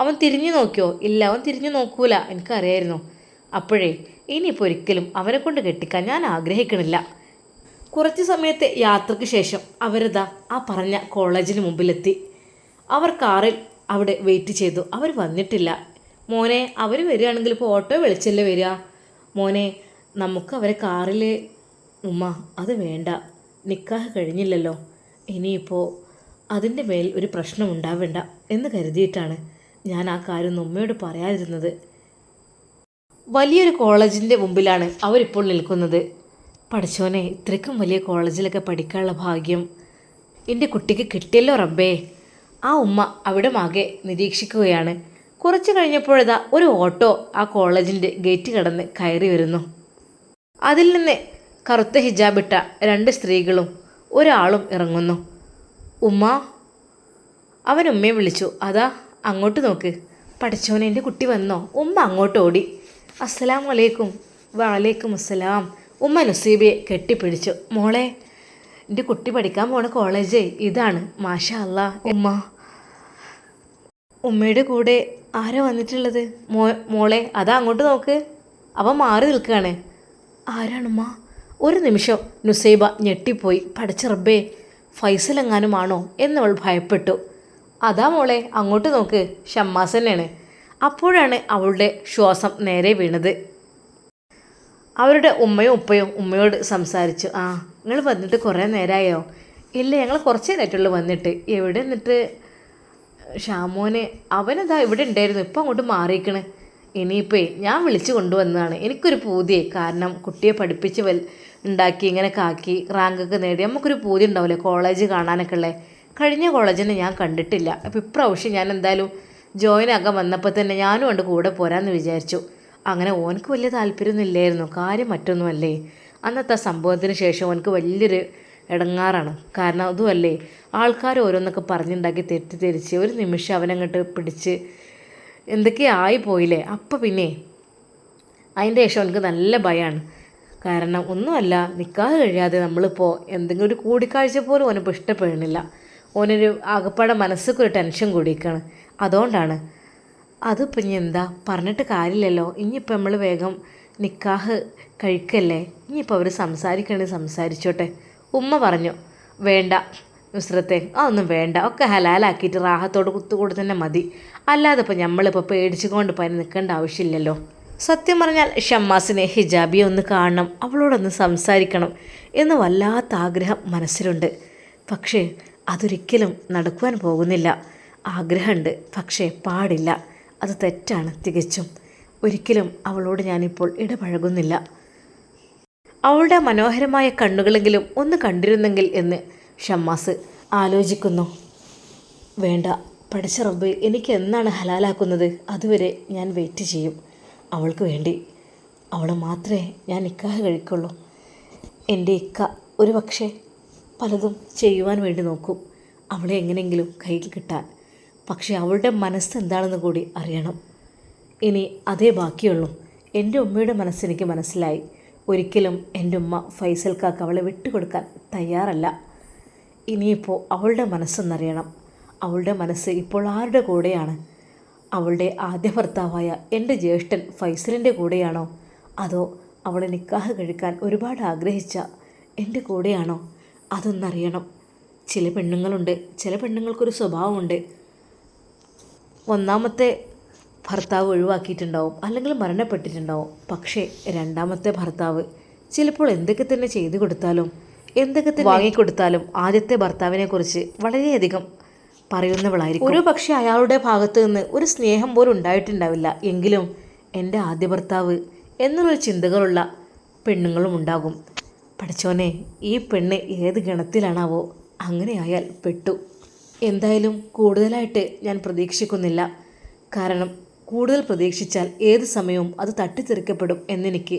അവൻ തിരിഞ്ഞു നോക്കിയോ? ഇല്ല അവൻ തിരിഞ്ഞു നോക്കൂല എനിക്കറിയായിരുന്നു. അപ്പോഴേ ഇനിയിപ്പോൾ ഒരിക്കലും അവനെ കൊണ്ട് കെട്ടിക്കാൻ ഞാൻ ആഗ്രഹിക്കണില്ല. കുറച്ച് സമയത്തെ യാത്രയ്ക്ക് ശേഷം അവരതാ ആ പറഞ്ഞ കോളേജിന് മുമ്പിലെത്തി. അവർ കാറിൽ അവിടെ വെയിറ്റ് ചെയ്തു. അവർ വന്നിട്ടില്ല. മോനെ അവർ വരികയാണെങ്കിൽ ഇപ്പോൾ ഓട്ടോ വിളിച്ചല്ലേ വരിക? മോനെ നമുക്ക് അവരെ കാറിൽ ഉമ്മ അത് വേണ്ട. നിക്കാഹ് കഴിഞ്ഞില്ലല്ലോ. ഇനിയിപ്പോൾ അതിന്റെ മേൽ ഒരു പ്രശ്നം ഉണ്ടാവേണ്ട എന്ന് കരുതിയിട്ടാണ് ഞാൻ ആ കാര്യം ഉമ്മയോട് പറയാതിരുന്നത്. വലിയൊരു കോളേജിന്റെ മുമ്പിലാണ് അവരിപ്പോൾ നിൽക്കുന്നത്. പഠിച്ചോനെ ഇത്രയ്ക്കും വലിയ കോളേജിലൊക്കെ പഠിക്കാനുള്ള ഭാഗ്യം. എന്റെ കുട്ടിക്ക് കിട്ടിയല്ലോ റബ്ബേ. ആ ഉമ്മ അവിടെ മാകെ നിരീക്ഷിക്കുകയാണ്. കുറച്ച് കഴിഞ്ഞപ്പോഴതാ ഒരു ഓട്ടോ ആ കോളേജിന്റെ ഗേറ്റ് കടന്ന് കയറി വരുന്നു. അതിൽ നിന്ന് കറുത്ത ഹിജാബിട്ട രണ്ട് സ്ത്രീകളും ഒരാളും ഇറങ്ങുന്നു. ഉമ്മ അവൻ ഉമ്മയെ വിളിച്ചു. അതാ അങ്ങോട്ട് നോക്ക്. പഠിച്ചോനെ എന്റെ കുട്ടി വന്നോ? ഉമ്മ അങ്ങോട്ട് ഓടി. അസ്സലാം വലൈക്കും വലൈക്കും അസ്സലാം. ഉമ്മ നസീബിയെ കെട്ടിപ്പിടിച്ചു. മോളെ എന്റെ കുട്ടി പഠിക്കാൻ പോണ കോളേജേ ഇതാണ്. മാഷ അല്ല ഉമ്മ ഉമ്മയുടെ കൂടെ ആരാ വന്നിട്ടുള്ളത്? മോ മോളെ അതാ അങ്ങോട്ട് നോക്ക്. അവ മാറി നിൽക്കുകയാണ്. ആരാണുമ്മ? ഒരു നിമിഷം നുസൈബ ഞെട്ടിപ്പോയി. പഠിച്ച റബ്ബേ ഫൈസലെങ്ങാനുമാണോ എന്നവൾ ഭയപ്പെട്ടു. അതാ മോളെ അങ്ങോട്ട് നോക്ക്. ഷമ്മാസ് തന്നെയാണ്. അപ്പോഴാണ് അവളുടെ ശ്വാസം നേരെ വീണത്. അവരുടെ ഉമ്മയും ഉപ്പയും ഉമ്മയോട് സംസാരിച്ചു. ആ നിങ്ങൾ വന്നിട്ട് കുറേ നേരമായോ ഇല്ല ഞങ്ങൾ കുറച്ച് നേരമായിട്ടുള്ളൂ വന്നിട്ട്. എവിടെ എന്നിട്ട് ഷാമോന് അവനതാ ഇവിടെ ഉണ്ടായിരുന്നു ഇപ്പം അങ്ങോട്ട് മാറിയിക്കണ്. ഇനിയിപ്പോൾ ഞാൻ വിളിച്ചു കൊണ്ടുവന്നതാണ്. എനിക്കൊരു പൂതിയെ കാരണം കുട്ടിയെ പഠിപ്പിച്ച് വൽ ഉണ്ടാക്കി ഇങ്ങനെ കാക്കി റാങ്കൊക്കെ നേടി. നമുക്കൊരു പൂതി ഉണ്ടാവില്ലേ കോളേജ് കാണാനൊക്കെ ഉള്ളത് കഴിഞ്ഞ കോളേജിനെ ഞാൻ കണ്ടിട്ടില്ല. അപ്പോൾ ഇപ്രാവശ്യം ഞാൻ എന്തായാലും ജോയിൻ ആകാൻ വന്നപ്പോൾ തന്നെ ഞാനും ഉണ്ട് കൂടെ പോരാന്ന് വിചാരിച്ചു. അങ്ങനെ ഓനക്ക് വലിയ താല്പര്യമൊന്നും ഇല്ലായിരുന്നു കാര്യം മറ്റൊന്നുമല്ലേ? അന്നത്തെ സംഭവത്തിന് ശേഷം ഓനക്ക് വലിയൊരു ഇടങ്ങാറാണ്. കാരണം അതുമല്ലേ ആൾക്കാർ ഓരോന്നൊക്കെ പറഞ്ഞുണ്ടാക്കി തെറ്റിദ്ധരിച്ച് ഒരു നിമിഷം അവനങ്ങോട്ട് പിടിച്ച് എന്തൊക്കെയായി പോയില്ലേ? അപ്പം പിന്നെ അതിന്റെ ശേഷം എനിക്ക് നല്ല ഭയമാണ് കാരണം ഒന്നുമല്ല നിൽക്കാതെ കഴിയാതെ നമ്മളിപ്പോൾ എന്തെങ്കിലും ഒരു കൂടിക്കാഴ്ച പോലും ഓനിപ്പോൾ ഇഷ്ടപ്പെടുന്നില്ല. ഓനൊരു ആകപ്പാടെ മനസ്സൊക്കെ ഒരു ടെൻഷൻ കൂടിയിരിക്കുകയാണ് അതുകൊണ്ടാണ്. അതിപ്പോൾ ഇനി എന്താ? പറഞ്ഞിട്ട് കാര്യമില്ലല്ലോ. ഇനിയിപ്പോൾ നമ്മൾ വേഗം നിക്കാഹ് കഴിക്കല്ലേ? ഇനിയിപ്പോൾ അവർ സംസാരിക്കണേ സംസാരിച്ചോട്ടെ. ഉമ്മ പറഞ്ഞു വേണ്ട നുസ്രത്തെ അതൊന്നും വേണ്ട. ഒക്കെ ഹലാലാക്കിയിട്ട് റാഹത്തോട് കുത്തുകൂടെ തന്നെ മതി. അല്ലാതെ ഇപ്പോൾ നമ്മളിപ്പോൾ പേടിച്ചുകൊണ്ട് പനി നിൽക്കേണ്ട ആവശ്യമില്ലല്ലോ. സത്യം പറഞ്ഞാൽ ഷമ്മാസിനെ ഹിജാബിയെ ഒന്ന് കാണണം അവളോടൊന്ന് സംസാരിക്കണം എന്ന് വല്ലാത്ത ആഗ്രഹം മനസ്സിലുണ്ട്. പക്ഷേ അതൊരിക്കലും നടക്കുവാൻ പോകുന്നില്ല. ആഗ്രഹമുണ്ട് പക്ഷേ പാടില്ല. അത് തെറ്റാണ് തികച്ചും. ഒരിക്കലും അവളോട് ഞാനിപ്പോൾ ഇടപഴകുന്നില്ല. അവളുടെ മനോഹരമായ കണ്ണുകളെങ്കിലും ഒന്ന് കണ്ടിരുന്നെങ്കിൽ എന്ന് ഷമ്മാസ് ആലോചിക്കുന്നു. വേണ്ട പഠിച്ച റബ്ബ് എനിക്ക് എന്നാണ് ഹലാലാക്കുന്നത് അതുവരെ ഞാൻ വെയിറ്റ് ചെയ്യും. അവൾക്ക് വേണ്ടി. അവളെ മാത്രമേ ഞാൻ നിക്കാഹ് കഴിക്കുള്ളൂ. എന്റെ ഇക്ക ഒരു പക്ഷേ പലതും ചെയ്യുവാൻ വേണ്ടി നോക്കും. അവളെ എങ്ങനെയെങ്കിലും കയ്യിൽ കിട്ടാൻ. പക്ഷേ അവളുടെ മനസ്സ് എന്താണെന്ന് കൂടി അറിയണം. ഇനി അതേ ബാക്കിയുള്ളൂ. എന്റെ ഉമ്മയുടെ മനസ്സെനിക്ക് മനസ്സിലായി. ഒരിക്കലും എന്റെ ഉമ്മ ഫൈസൽ കാക്ക് അവളെ വിട്ടുകൊടുക്കാൻ തയ്യാറല്ല. ഇനിയിപ്പോൾ അവളുടെ മനസ്സെന്നറിയണം. അവളുടെ മനസ്സ് ഇപ്പോൾ ആരുടെ കൂടെയാണ്? അവളുടെ ആദ്യ ഭർത്താവായ എന്റെ ജ്യേഷ്ഠൻ ഫൈസലിന്റെ കൂടെയാണോ? അതോ അവളെ നിക്കാഹ് കഴിക്കാൻ ഒരുപാട് ആഗ്രഹിച്ച എന്റെ കൂടെയാണോ? അതൊന്നറിയണം. ചില പെണ്ണുങ്ങളുണ്ട് ചില പെണ്ണുങ്ങൾക്കൊരു സ്വഭാവമുണ്ട്. ഒന്നാമത്തെ ഭർത്താവ് ഒഴിവാക്കിയിട്ടുണ്ടാവും അല്ലെങ്കിൽ മരണപ്പെട്ടിട്ടുണ്ടാവും. പക്ഷേ രണ്ടാമത്തെ ഭർത്താവ് ചിലപ്പോൾ എന്തൊക്കെ തന്നെ ചെയ്തു കൊടുത്താലും എന്തൊക്കെ തന്നെ വാങ്ങിക്കൊടുത്താലും ആദ്യത്തെ ഭർത്താവിനെ കുറിച്ച് വളരെയധികം പറയുന്നവളായിരിക്കും. ഒരു പക്ഷേ അയാളുടെ ഭാഗത്തു നിന്ന് ഒരു സ്നേഹം പോലും ഉണ്ടായിട്ടുണ്ടാവില്ല. എങ്കിലും എന്റെ ആദ്യ ഭർത്താവ് എന്നുള്ള ചിന്തകളുള്ള പെണ്ണുങ്ങളും ഉണ്ടാകും. പഠിച്ചോനെ ഈ പെണ്ണ് ഏത് ഗണത്തിലാണാവോ അങ്ങനെയായാൽ പെട്ടു. എന്തായാലും കൂടുതലായിട്ട് ഞാൻ പ്രതീക്ഷിക്കുന്നില്ല. കാരണം കൂടുതൽ പ്രതീക്ഷിച്ചാൽ ഏത് സമയവും അത് തട്ടിത്തെറിക്കപ്പെടും എന്നെനിക്ക്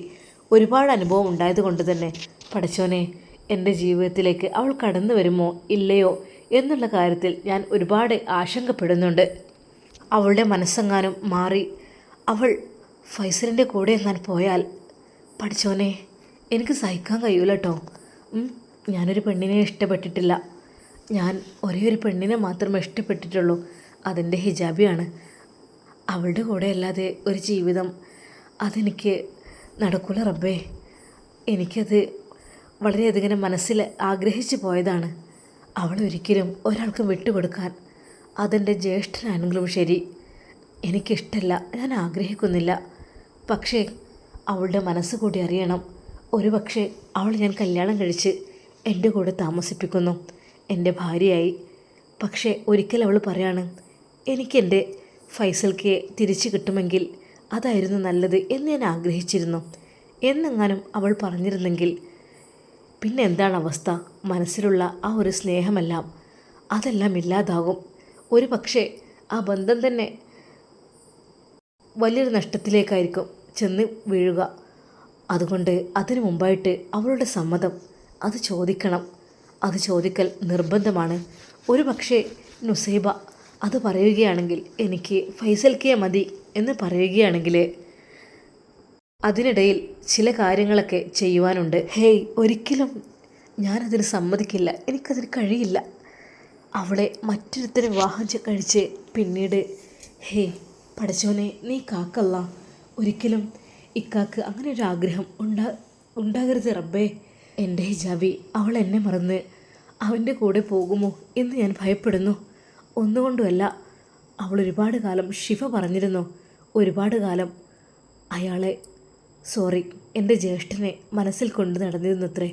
ഒരുപാട് അനുഭവം ഉണ്ടായതുകൊണ്ട് തന്നെ. പഠിച്ചോനെ എന്റെ ജീവിതത്തിലേക്ക് അവൾ കടന്നു വരുമോ ഇല്ലയോ എന്നുള്ള കാര്യത്തിൽ ഞാൻ ഒരുപാട് ആശങ്കപ്പെടുന്നുണ്ട്. അവളുടെ മനസ്സെങ്ങാനും മാറി അവൾ ഫൈസലിന്റെ കൂടെ എങ്ങാൻ പോയാൽ പഠിച്ചോനെ എനിക്ക് സഹിക്കാൻ കഴിയൂല കേട്ടോ ഞാനൊരു പെണ്ണിനെ ഇഷ്ടപ്പെട്ടിട്ടില്ല. ഞാൻ ഒരേ ഒരു പെണ്ണിനെ മാത്രമേ ഇഷ്ടപ്പെട്ടിട്ടുള്ളൂ. അതിന്റെ ഹിജാബിയാണ്. അവളുടെ കൂടെ അല്ലാതെ ഒരു ജീവിതം അതെനിക്ക് നടക്കൂല റബ്ബേ. എനിക്കത് വളരെയധികം മനസ്സിൽ ആഗ്രഹിച്ചു പോയതാണ്. അവൾ ഒരിക്കലും ഒരാൾക്കും വിട്ടുകൊടുക്കാൻ അതെന്റെ ജ്യേഷ്ഠനാണെങ്കിലും ശരി. എനിക്കിഷ്ടമല്ല ഞാൻ ആഗ്രഹിക്കുന്നില്ല. പക്ഷേ അവളുടെ മനസ്സ് കൂടി അറിയണം. ഒരു പക്ഷേ അവൾ ഞാൻ കല്യാണം കഴിച്ച് എന്റെ കൂടെ താമസിപ്പിക്കുന്നു. എന്റെ ഭാര്യയായി. പക്ഷേ ഒരിക്കൽ അവൾ പറയാണ് എനിക്കെന്റെ ഫൈസൽക്ക് തിരിച്ചു കിട്ടുമെങ്കിൽ അതായിരുന്നു നല്ലത് എന്ന് ഞാൻ ആഗ്രഹിച്ചിരുന്നു. എന്നെങ്ങാനും അവൾ പറഞ്ഞിരുന്നെങ്കിൽ പിന്നെ എന്താണ് അവസ്ഥ? മനസ്സിലുള്ള ആ ഒരു സ്നേഹമെല്ലാം അതെല്ലാം ഇല്ലാതാകും. ഒരു പക്ഷേ ആ ബന്ധം തന്നെ വലിയൊരു നഷ്ടത്തിലേക്കായിരിക്കും ചെന്ന് വീഴുക. അതുകൊണ്ട് അതിനു മുമ്പായിട്ട് അവളുടെ സമ്മതം അത് ചോദിക്കണം. അത് ചോദിക്കൽ നിർബന്ധമാണ്. ഒരു പക്ഷേ നുസൈബ അത് പറയുകയാണെങ്കിൽ എനിക്ക് ഫൈസൽ കെ മതി എന്ന് പറയുകയാണെങ്കിൽ അതിനിടയിൽ ചില കാര്യങ്ങളൊക്കെ ചെയ്യുവാനുണ്ട്. ഹേയ് ഒരിക്കലും ഞാനതിന് സമ്മതിക്കില്ല. എനിക്കതിന് കഴിയില്ല. അവളെ മറ്റൊരുത്തരെ വിവാഹം കഴിച്ച് പിന്നീട് ഹേ പഠിച്ചോനെ നീ കാക്കല്ല. ഒരിക്കലും ഇക്കാക്ക് അങ്ങനെ ഒരു ആഗ്രഹം ഉണ്ടാ ഉണ്ടാകരുത് റബ്ബേ. എന്റെ ഹിജാബി അവൾ എന്നെ മറന്ന് അവന്റെ കൂടെ പോകുമോ എന്ന് ഞാൻ ഭയപ്പെടുന്നു. ഒന്നുകൊണ്ടുമല്ല അവൾ ഒരുപാട് കാലം ശിവ പറഞ്ഞിരുന്നു. ഒരുപാട് കാലം അയാളെ സോറി എന്റെ ജ്യേഷ്ഠനെ മനസ്സിൽ കൊണ്ട് നടന്നിരുന്നത്രേ.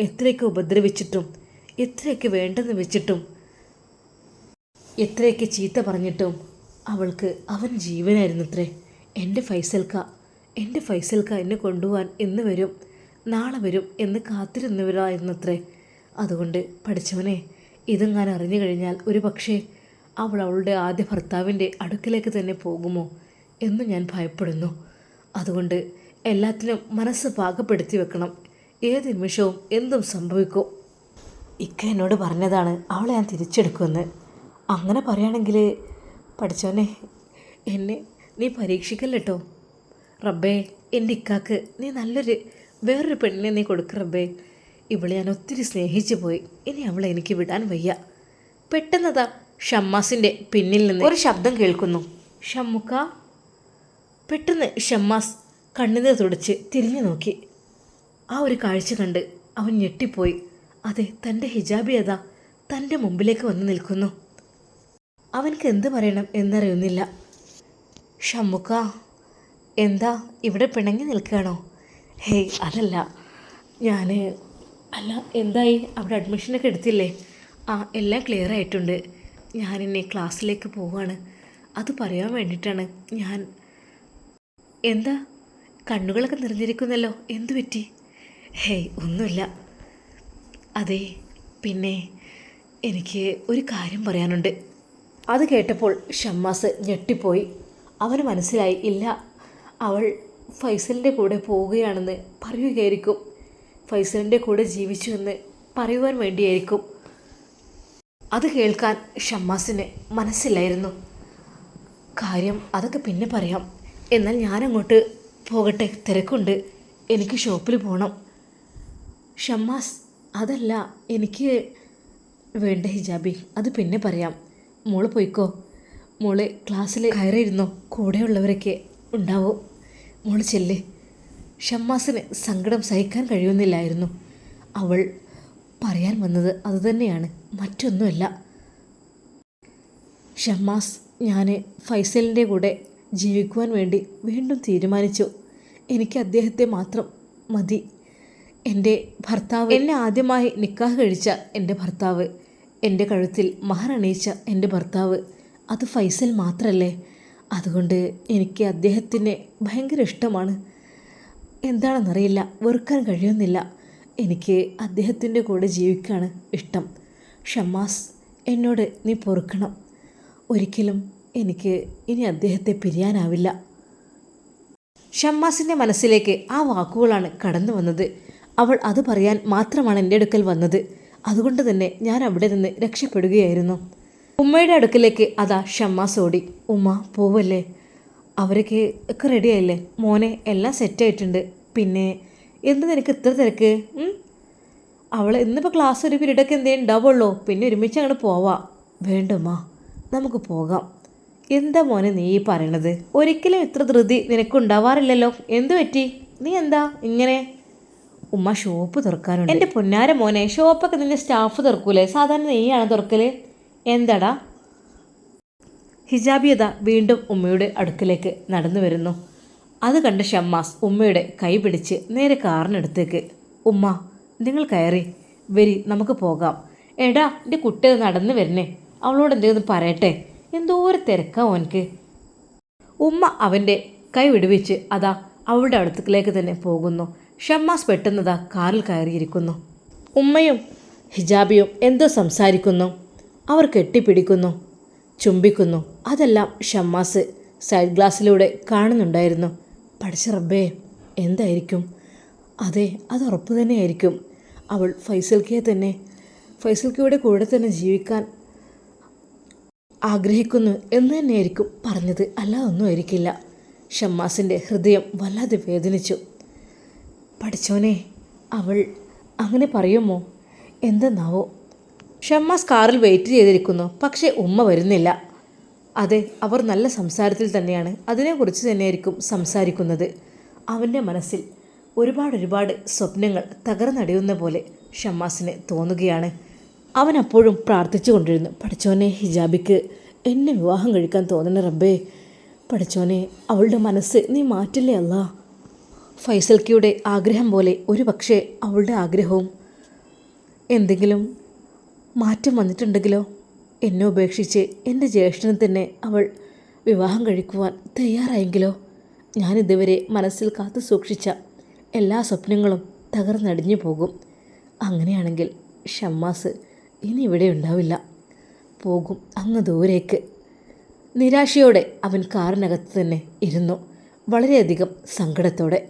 എത്രയൊക്കെ ഉപദ്രവിച്ചിട്ടും എത്രയൊക്കെ വേണ്ടെന്ന് വെച്ചിട്ടും എത്രയൊക്കെ ചീത്ത പറഞ്ഞിട്ടും അവൾക്ക് അവൻ ജീവനായിരുന്നത്രേ. എന്റെ ഫൈസൽക്ക എന്റെ ഫൈസൽക്ക എന്നെ കൊണ്ടുപോകാൻ എന്ന് വരും നാളെ വരും എന്ന് കാത്തിരുന്നവരായിരുന്നത്രേ. അതുകൊണ്ട് പഠിച്ചവനെ ഇതെങ്ങാൻ അറിഞ്ഞു കഴിഞ്ഞാൽ ഒരു പക്ഷേ അവൾ അവളുടെ ആദ്യ ഭർത്താവിന്റെ അടുക്കലേക്ക് തന്നെ പോകുമോ എന്ന് ഞാൻ ഭയപ്പെടുന്നു. അതുകൊണ്ട് എല്ലാത്തിനും മനസ്സ് പാകപ്പെടുത്തി വെക്കണം. ഏത് നിമിഷവും എന്തും സംഭവിക്കും. ഇക്ക എന്നോട് പറഞ്ഞതാണ് അവളെ ഞാൻ തിരിച്ചെടുക്കുമെന്ന്. അങ്ങനെ പറയുകയാണെങ്കിൽ പഠിച്ചോനെ എന്നെ നീ പരീക്ഷിക്കല്ലോ റബ്ബേ എന്റെ ഇക്കാക്ക് നീ നല്ലൊരു വേറൊരു പെണ്ണിനെ നീ കൊടുക്ക റബ്ബേ. ഇവളെ ഞാൻ ഒത്തിരി സ്നേഹിച്ചു പോയി ഇനി അവളെ എനിക്ക് വിടാൻ വയ്യ. പെട്ടെന്നതാ ഷമ്മാസിന്റെ പിന്നിൽ നിന്ന്. ഒരു ശബ്ദം കേൾക്കുന്നു. ഷമ്മുക്ക പെട്ടെന്ന് ഷമ്മാസ് കണ്ണുനീർ തുടച്ച് തിരിഞ്ഞു നോക്കി. ആ ഒരു കാഴ്ച കണ്ട് അവൻ ഞെട്ടിപ്പോയി. അതെ തന്റെ ഹിജാബി അതാ തന്റെ മുമ്പിലേക്ക് വന്ന് നിൽക്കുന്നു. അവൻക്ക് എന്ത് പറയണം എന്നറിയുന്നില്ല. ഷമ്മുക്ക എന്താ ഇവിടെ പിണങ്ങി നിൽക്കുകയാണോ? ഹേയ് അതല്ല. ഞാൻ അല്ല എന്തായി? അവിടെ അഡ്മിഷനൊക്കെ എടുത്തില്ലേ? ആ എല്ലാം ക്ലിയർ ആയിട്ടുണ്ട്. ഞാൻ ഇനി ക്ലാസ്സിലേക്ക് പോവാണ്. അത് പറയാൻ വേണ്ടിയിട്ടാണ് ഞാൻ. എന്താ? കണ്ണുകളൊക്കെ നിറഞ്ഞിരിക്കുന്നല്ലോ. എന്തു പറ്റി? ഹേയ് ഒന്നുമില്ല. അതെ പിന്നെ എനിക്ക് ഒരു കാര്യം പറയാനുണ്ട്. അത് കേട്ടപ്പോൾ ഷമ്മാസ് ഞെട്ടിപ്പോയി. അവന് മനസ്സിലായി ഇല്ല അവൾ ഫൈസലിന്റെ കൂടെ പോവുകയാണെന്ന് പറയുകയായിരിക്കും. ഫൈസലിന്റെ കൂടെ ജീവിച്ചു എന്ന് പറയുവാൻ വേണ്ടിയായിരിക്കും. അത് കേൾക്കാൻ ഷമ്മാസിന് മനസ്സില്ലായിരുന്നു. കാര്യം അതൊക്കെ പിന്നെ പറയാം. എന്നാൽ ഞാനങ്ങോട്ട് പോകട്ടെ തിരക്കുണ്ട്. എനിക്ക് ഷോപ്പിൽ പോകണം ഷമ്മാസ് അതല്ല എനിക്ക് വേണ്ട ഹിജാബി. അത് പിന്നെ പറയാം. മോൾ പോയിക്കോ. മോൾ ക്ലാസ്സിൽ കയറിയിരുന്നോ? കൂടെയുള്ളവരൊക്കെ ഉണ്ടാവോ? മോൾ ചെല്ലേ. ഷമ്മാസിന് സങ്കടം സഹിക്കാൻ കഴിയുന്നില്ലായിരുന്നു. അവൾ പറയാൻ വന്നത് അതുതന്നെയാണ് മറ്റൊന്നുമല്ല. ഷമ്മാസ് ഞാൻ ഫൈസലിന്റെ കൂടെ ജീവിക്കുവാൻ വേണ്ടി വീണ്ടും തീരുമാനിച്ചു. എനിക്ക് അദ്ദേഹത്തെ മാത്രം മതി. എന്റെ ഭർത്താവ് എന്നെ ആദ്യമായി നിക്കാഹ് കഴിച്ച എന്റെ ഭർത്താവ് എന്റെ കഴുത്തിൽ മഹറണിയിച്ച എന്റെ ഭർത്താവ് അത് ഫൈസൽ മാത്രമല്ലേ അതുകൊണ്ട് എനിക്ക് അദ്ദേഹത്തിനെ ഭയങ്കര ഇഷ്ടമാണ്. എന്താണെന്നറിയില്ല. വെറുക്കാൻ കഴിയുന്നില്ല. എനിക്ക് അദ്ദേഹത്തിന്റെ കൂടെ ജീവിക്കാണ് ഇഷ്ടം. ഷമ്മാസ് എന്നോട് നീ പൊറുക്കണം. ഒരിക്കലും എനിക്ക് ഇനി അദ്ദേഹത്തെ പിരിയാനാവില്ല. ഷമ്മാസിന്റെ മനസ്സിലേക്ക് ആ വാക്കുകളാണ് കടന്നു വന്നത്. അവൾ അത് പറയാൻ മാത്രമാണ് എന്റെ അടുക്കൽ വന്നത്. അതുകൊണ്ട് തന്നെ ഞാൻ അവിടെ നിന്ന് രക്ഷപ്പെടുകയായിരുന്നു. ഉമ്മയുടെ അടുക്കലേക്ക് അതാ ഷമ്മാസ് ഓടി. ഉമ്മ പോവല്ലേ? അവരൊക്കെ ഒക്കെ റെഡിയായില്ലേ മോനെ എല്ലാം സെറ്റായിട്ടുണ്ട് പിന്നെ എന്ത് നിനക്ക്? ഇത്ര തിരക്ക്? അവൾ ഇന്നിപ്പോൾ ക്ലാസ് ഒരു പീരീഡൊക്കെ എന്തേ ഉണ്ടാവുള്ളൂ പിന്നെ ഒരുമിച്ച് അങ്ങോട്ട് പോവാം. വേണ്ടമ്മ നമുക്ക് പോകാം. എന്താ മോനെ നീ പറയണത്? ഒരിക്കലും ഇത്ര ധൃതി നിനക്കുണ്ടാവാറില്ലല്ലോ എന്തു പറ്റി? നീ എന്താ ഇങ്ങനെ? ഉമ്മ ഷോപ്പ് തുറക്കാനുണ്ട്. എന്റെ പൊന്നാര മോനെ ഷോപ്പൊക്കെ നിന്റെ സ്റ്റാഫ് തുറക്കൂലേ? സാധാരണ നീയാണ് തുറക്കൽ എന്താടാ? ഹിജാബിയത വീണ്ടും ഉമ്മയുടെ അടുക്കലേക്ക് നടന്നു വരുന്നു. അത് കണ്ട ഷമ്മാസ് ഉമ്മയുടെ കൈ പിടിച്ച് നേരെ കാറിനടുത്തേക്ക്. ഉമ്മ നിങ്ങൾ കയറി. വരി നമുക്ക് പോകാം. എടാ എന്റെ കുട്ടി നടന്ന് വരണേ. അവളോട് എന്തെങ്കിലും പറയട്ടെ. എന്തോ ഒരു തിരക്കാ ഓനക്ക് ഉമ്മ അവന്റെ കൈ വിടുവിച്ച് അതാ അവളുടെ അടുത്തേക്ക് തന്നെ പോകുന്നു. ഷമ്മാസ് പെട്ടെന്നതാ കാറിൽ കയറിയിരിക്കുന്നു. ഉമ്മയും ഹിജാബിയും എന്തോ സംസാരിക്കുന്നു. അവർ കെട്ടിപ്പിടിക്കുന്നു. ചുംബിക്കുന്നു. അതെല്ലാം ഷമ്മാസ് സൈഡ് ഗ്ലാസ്സിലൂടെ കാണുന്നുണ്ടായിരുന്നു. പഠിച്ച റബ്ബേ എന്തായിരിക്കും? അതെ അത് ഉറപ്പ് തന്നെയായിരിക്കും. അവൾ ഫൈസൽക്കയെ തന്നെ ഫൈസൽക്കയുടെ കൂടെ തന്നെ ജീവിക്കാൻ ആഗ്രഹിക്കുന്നു എന്ന് തന്നെയായിരിക്കും പറഞ്ഞത്. അല്ല ഒന്നും ആയിരിക്കില്ല. ഷമ്മാസിന്റെ ഹൃദയം വല്ലാതെ വേദനിച്ചു. പഠിച്ചോനെ അവൾ അങ്ങനെ പറയുമോ? എന്തെന്നാവോ? ഷമ്മാസ് കാറിൽ വെയിറ്റ് ചെയ്തിരിക്കുന്നു. പക്ഷേ ഉമ്മ വരുന്നില്ല. അതെ അവർ നല്ല സംസാരത്തിൽ തന്നെയാണ് അതിനെക്കുറിച്ച് തന്നെയായിരിക്കും സംസാരിക്കുന്നത്. അവന്റെ മനസ്സിൽ ഒരുപാട് ഒരുപാട് സ്വപ്നങ്ങൾ തകർന്നടിയുന്ന പോലെ ഷമ്മാസിന് തോന്നുകയാണ്. അവൻ അപ്പോഴും പ്രാർത്ഥിച്ചു കൊണ്ടിരുന്നു പഠിച്ചോനെ ഹിജാബിക്ക് എന്നെ വിവാഹം കഴിക്കാൻ തോന്നണ റബ്ബേ. പഠിച്ചോനെ അവളുടെ മനസ്സ് നീ മാറ്റില്ലേ അല്ല? ഫൈസൽക്കിയുടെ ആഗ്രഹം പോലെ ഒരു പക്ഷേ അവളുടെ ആഗ്രഹവും എന്തെങ്കിലും മാറ്റം വന്നിട്ടുണ്ടെങ്കിലോ? എന്നെ ഉപേക്ഷിച്ച് എന്റെ ജ്യേഷ്ഠനെ തന്നെ അവൾ വിവാഹം കഴിക്കുവാൻ തയ്യാറായെങ്കിലോ? ഞാനിതുവരെ മനസ്സിൽ കാത്തു സൂക്ഷിച്ച എല്ലാ സ്വപ്നങ്ങളും തകർന്നടിഞ്ഞു പോകും. അങ്ങനെയാണെങ്കിൽ ഷമ്മാസ് ഇനി ഇവിടെ ഉണ്ടാവില്ല. പോകും അങ്ങ് ദൂരേക്ക്. നിരാശയോടെ അവൻ കാറിനകത്ത് തന്നെ ഇരുന്നു. വളരെയധികം സങ്കടത്തോടെ